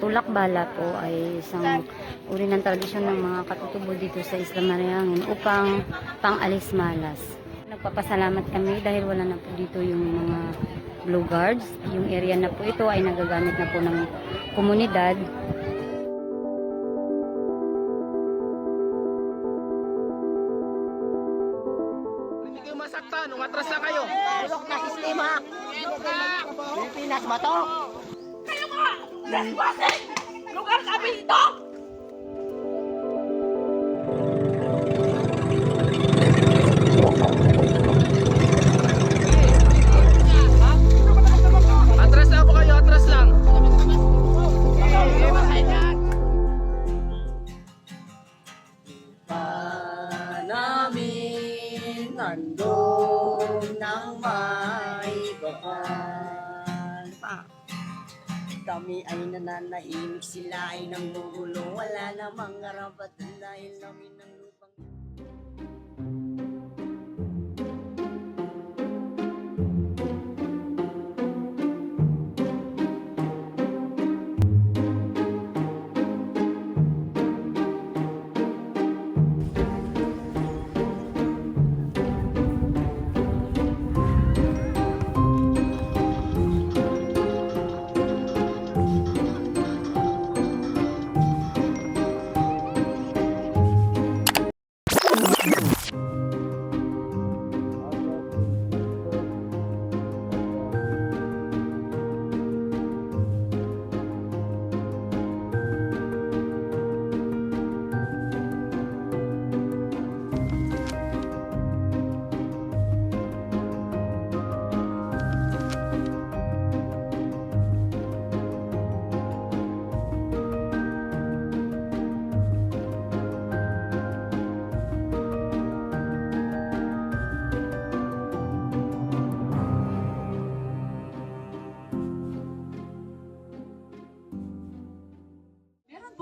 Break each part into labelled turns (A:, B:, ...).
A: tulak bala po ay isang uri ng tradisyon ng mga katutubo dito sa Isla Mariangin upang pang-alis malas. Nagpapasalamat kami dahil wala na po dito yung mga blue guards. Yung area na po ito ay nagagamit na po ng komunidad.
B: Hindi kayo masaktan, umatras na kayo.
C: Bulok na sistema. Pilipinas ba to?
D: Lugar kami ito!
B: Atras na po kayo, atras lang.
C: namin nandun Kami ay nananahimik, sila ay nanggugulo. Wala namang ngarapat dahil namin ng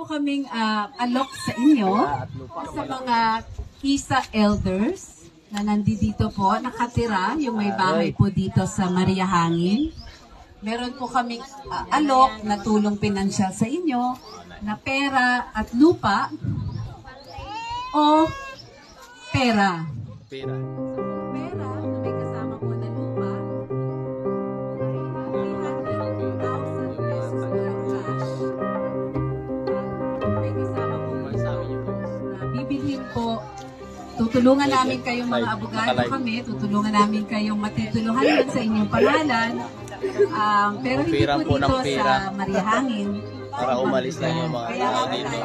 D: kaming ah, alok sa inyo sa mga Kisa elders na nandito po, nakatira, yung may bahay po dito sa Maria Hangin. Meron po kaming ah, alok na tulong pinansyal sa inyo na pera at lupa o. Pera.
B: pera
D: Tutulungan namin kayong mga abogado kami, tutulungan namin kayong matituluhan yan sa inyong pangalan. Um, pero hindi po
B: po ng
D: dito sa Mariahangin.
B: Para umalis lang yung mga tao dito.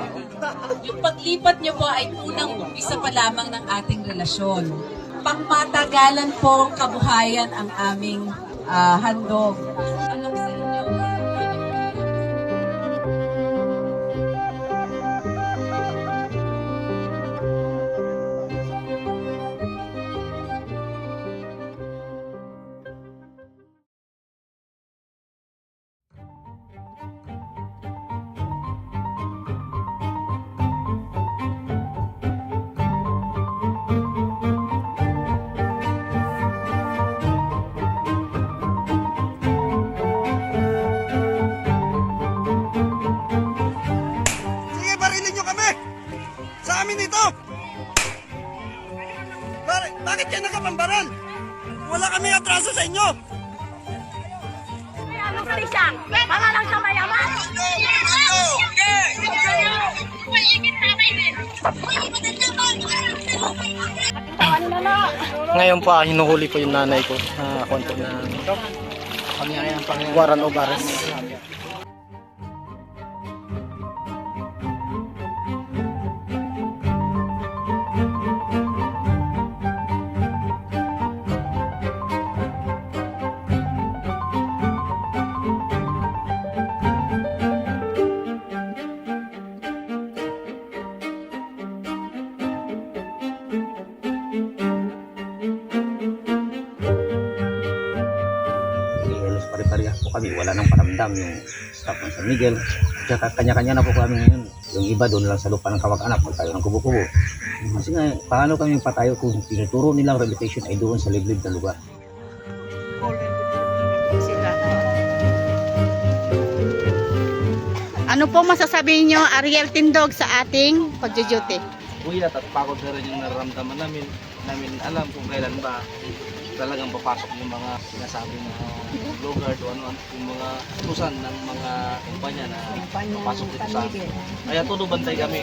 D: Yung paglipat niyo po ay unang umpisa pa lamang ng ating relasyon. Pangmatagalan po kabuhayan ang aming ah, handog.
E: Bakit kayo nakapambaral? Wala kami atraso sa inyo!
F: Anong siya? Para lang sa mayaman?
G: Ngayon pa, hinuhuli ko yung nanay ko na konto na waran o bares.
H: Kami. Wala nang paramdam yung staff ng San Miguel. Tsaka kanya-kanya na po kami ngayon. Yung iba doon lang sa lupa ng kawag-anak, magtayo ng kubo-kubo. Kasi nga, paano kami patayo kung tinuturo nilang rehabilitation ay doon sa liblib na lugar?
I: Ano po masasabi niyo Ariel Tindog sa ating pagjujuti?
B: Buyat at pagod na rin yung nararamdaman namin. Namin alam kung kailan ba talagang papasok yung mga sinasabi na blogger o ano yung mga utusan ng mga kumpanya na papasok dito sa amin. Kaya todo bantay kami.